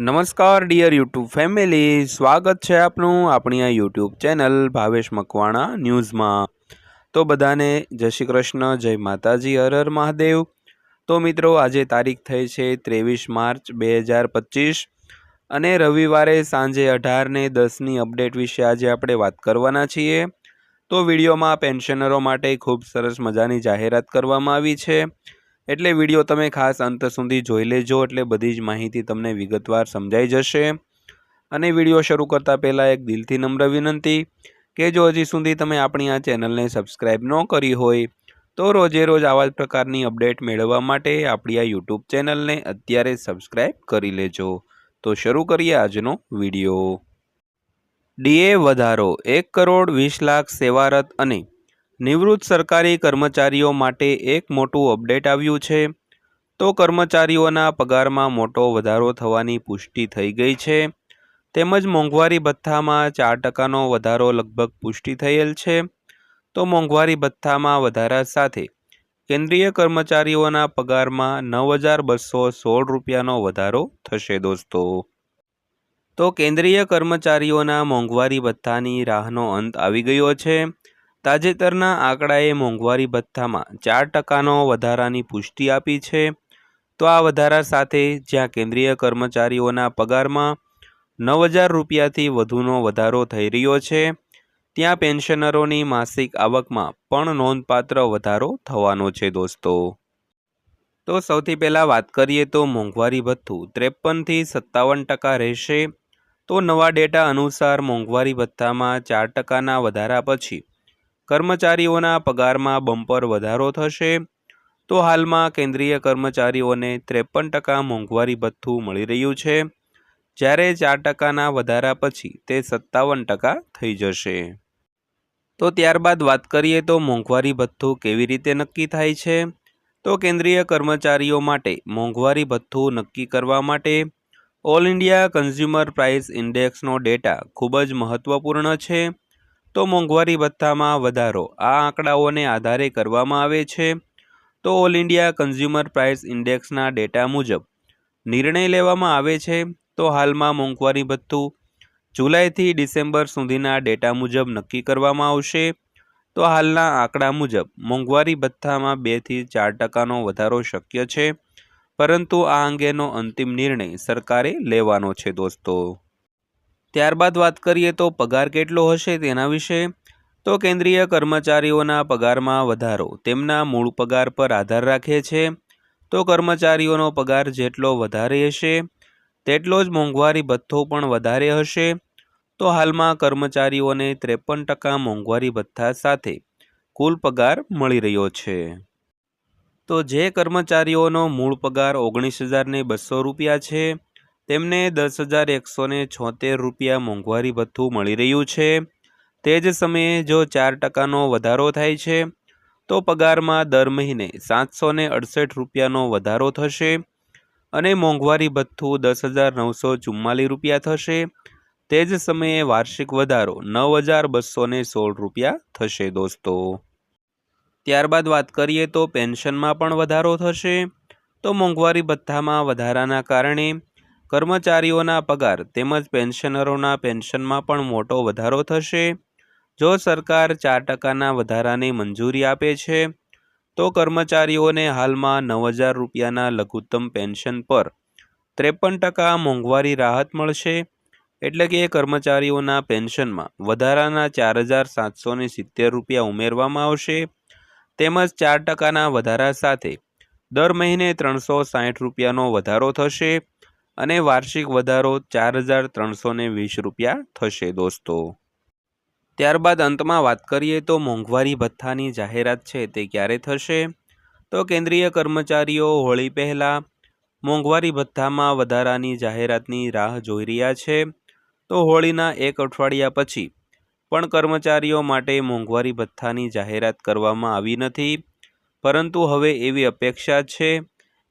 નમસ્કાર dear YouTube family સ્વાગત છે આપનું આપણી આ યુટ્યુબ ચેનલ ભાવેશ મકવાણા ન્યૂઝમાં. તો બધાને જય શ્રી કૃષ્ણ, જય માતાજી, હર હર મહાદેવ. તો મિત્રો, આજે તારીખ થઈ છે ત્રેવીસ માર્ચ બે હજાર પચીસ અને રવિવારે સાંજે અઢારને દસની અપડેટ વિશે આજે આપણે વાત કરવાના છીએ. તો વિડીયોમાં પેન્શનરો માટે ખૂબ સરસ મજાની જાહેરાત કરવામાં આવી છે. એટલે વીડિયો તમે ખાસ અંત સુધી જોઈ લેજો, એટલે બધી જ માહિતી તમને વિગતવાર સમજાઈ જશે. અને વીડિયો શરૂ કરતાં પહેલાં એક દિલથી નમ્ર વિનંતી કે જો હજી સુધી તમે આપણી આ ચેનલને સબસ્ક્રાઈબ ન કરી હોય, તો રોજે રોજ આવા જ પ્રકારની અપડેટ મેળવવા માટે આપણી આ યુટ્યુબ ચેનલને અત્યારે સબસ્ક્રાઈબ કરી લેજો. તો શરૂ કરીએ આજનો વીડિયો. ડીએ વધારો, એક કરોડ વીસ લાખ સેવારત અને નિવૃત્ત સરકારી કર્મચારીઓ માટે એક મોટું અપડેટ આવ્યું છે. તો કર્મચારીઓના પગારમાં મોટો વધારો થવાની પુષ્ટિ થઈ ગઈ છે. તેમજ મોંઘવારી ભથ્થામાં ચાર ટકાનો વધારો લગભગ પુષ્ટિ થયેલ છે. તો મોંઘવારી ભથ્થામાં વધારા સાથે કેન્દ્રીય કર્મચારીઓના પગારમાં નવ હજાર બસો સોળ રૂપિયાનો વધારો થશે દોસ્તો. તો કેન્દ્રીય કર્મચારીઓના મોંઘવારી ભથ્થાની રાહનો અંત આવી ગયો છે. તાજેતરના આંકડાએ મોંઘવારી ભથ્થામાં ચાર ટકાનો વધારાની પુષ્ટિ આપી છે. તો આ વધારા સાથે જ્યાં કેન્દ્રીય કર્મચારીઓના પગારમાં નવ હજાર રૂપિયાથી વધુનો વધારો થઈ રહ્યો છે, ત્યાં પેન્શનરોની માસિક આવકમાં પણ નોંધપાત્ર વધારો થવાનો છે દોસ્તો. તો સૌથી પહેલાં વાત કરીએ તો મોંઘવારી ભથ્થું ત્રેપનથી સત્તાવન ટકા રહેશે. તો નવા ડેટા અનુસાર મોંઘવારી ભથ્થામાં ચાર ટકાના વધારા પછી કર્મચારીઓના પગારમાં બમ્પર વધારો થશે, તો હાલમાં કેન્દ્રીય કર્મચારીઓને ત્રેપન ટકા મોંઘવારી ભથ્થું મળી રહ્યું છે. જ્યારે ચાર ટકાના વધારા પછી તે સત્તાવન ટકા થઈ જશે. તો ત્યારબાદ વાત કરીએ તો મોંઘવારી ભથ્થું કેવી રીતે નક્કી થાય છે? તો કેન્દ્રીય કર્મચારીઓ માટે મોંઘવારી ભથ્થું નક્કી કરવા માટે ઓલ ઇન્ડિયા કન્ઝ્યુમર પ્રાઇસ ઇન્ડેક્સનો ડેટા ખૂબ જ મહત્ત્વપૂર્ણ છે. તો મોંઘવારી ભથ્થામાં વધારો. આ આંકડાઓને આધારે કરવામાં આવે છે. તો ઓલ ઇન્ડિયા કન્ઝ્યુમર પ્રાઇસ ઇન્ડેક્સના ડેટા મુજબ નિર્ણય લેવામાં આવે છે. તો હાલમાં મોંઘવારી ભથ્થું જુલાઈથી ડિસેમ્બર સુધીના ડેટા મુજબ નક્કી કરવામાં આવશે. તો હાલના આંકડા મુજબ મોંઘવારી ભથ્થામાં બેથી ચાર ટકાનો વધારો શક્ય છે. પરંતુ આ અંગેનો અંતિમ નિર્ણય સરકારે લેવાનો છે દોસ્તો. ત્યારબાદ વાત કરીએ તો પગાર કેટલો હશે તેના વિશે, તો કેન્દ્રીય કર્મચારીઓના પગારમાં વધારો. તેમના મૂળ પગાર પર આધાર રાખે છે. તો કર્મચારીઓનો પગાર જેટલો વધારે હશે, તેટલો જ મોંઘવારી ભથ્થો પણ વધારે હશે. તો હાલમાં કર્મચારીઓને ત્રેપન ટકા મોંઘવારી ભથ્થા સાથે કુલ પગાર મળી રહ્યો છે. તો જે કર્મચારીઓનો મૂળ પગાર ઓગણીસ હજારને બસો રૂપિયા છે તેમને દસ હજાર એકસો ને છોતેર રૂપિયા મોંઘવારી ભથ્થું મળી રહ્યું છે. તે જ સમયે જો ચાર ટકાનો વધારો થાય છે, તો પગારમાં દર મહિને સાતસો ને અડસઠ રૂપિયાનો વધારો થશે અને મોંઘવારી ભથ્થું દસ હજાર નવસો ચુમ્માલીસ રૂપિયા થશે. તે જ સમયે વાર્ષિક વધારો નવ હજાર બસો ને સોળ રૂપિયા થશે દોસ્તો. ત્યારબાદ વાત કરીએ તો પેન્શનમાં પણ વધારો થશે. તો મોંઘવારી ભથ્થામાં વધારાના કારણે કર્મચારીઓના પગાર તેમજ પેન્શનરોના પેન્શનમાં પણ મોટો વધારો થશે. જો સરકાર ચાર ટકાના વધારાની મંજૂરી આપે છે, તો કર્મચારીઓને હાલમાં નવ હજાર રૂપિયાના લઘુત્તમ પેન્શન પર ત્રેપન ટકા મોંઘવારી રાહત મળશે. એટલે કે કર્મચારીઓના પેન્શનમાં વધારાના ચાર હજાર સાતસો સિત્તેર રૂપિયા ઉમેરવામાં આવશે. તેમજ ચાર ટકાના વધારા સાથે દર મહિને ત્રણસો સાઠ રૂપિયાનો વધારો થશે. અને વાર્ષિક વધારો ચાર હજાર ત્રણસો વીસ રૂપિયા થશે દોસ્તો. ત્યારબાદ અંતમાં વાત કરીએ તો મોંઘવારી ભથ્થાની જાહેરાત છે તે ક્યારે થશે? તો કેન્દ્રીય કર્મચારીઓ હોળી પહેલાં મોંઘવારી ભથ્થામાં વધારાની જાહેરાતની રાહ જોઈ રહ્યા છે. તો હોળીના એક અઠવાડિયા પછી પણ કર્મચારીઓ માટે મોંઘવારી ભથ્થાની જાહેરાત કરવામાં આવી નથી. પરંતુ હવે એવી અપેક્ષા છે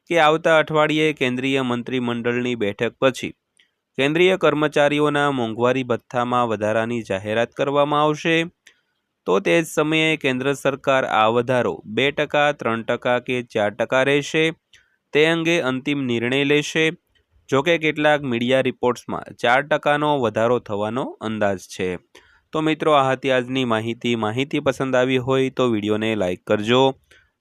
કે આવતા અઠવાડિયે કેન્દ્રીય મંત્રીમંડળની બેઠક પછી કેન્દ્રીય કર્મચારીઓના મોંઘવારી ભથ્થામાં વધારાની જાહેરાત કરવામાં આવશે. તો તે જ સમયે કેન્દ્ર સરકાર આ વધારો બે ટકા, ત્રણ ટકા કે ચાર ટકા રહેશે. તે અંગે અંતિમ નિર્ણય લેશે. જોકે કેટલાક મીડિયા રિપોર્ટ્સમાં ચાર ટકાનો વધારો થવાનો અંદાજ છે. તો મિત્રો, આ હતી આજની માહિતી. માહિતી પસંદ આવી હોય તો વિડીયોને લાઇક કરજો.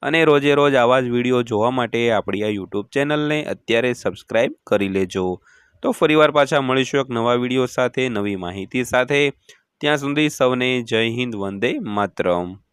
અને રોજે રોજ આવા જ વીડિયો જોવા માટે આપણી આ યુટ્યુબ ચેનલને અત્યારે સબસ્ક્રાઈબ કરી લેજો. તો ફરીવાર પાછા મળીશું એક નવા વીડિયો સાથે, નવી માહિતી સાથે. ત્યાં સુધી સૌને જય હિન્દ, વંદે માતરમ.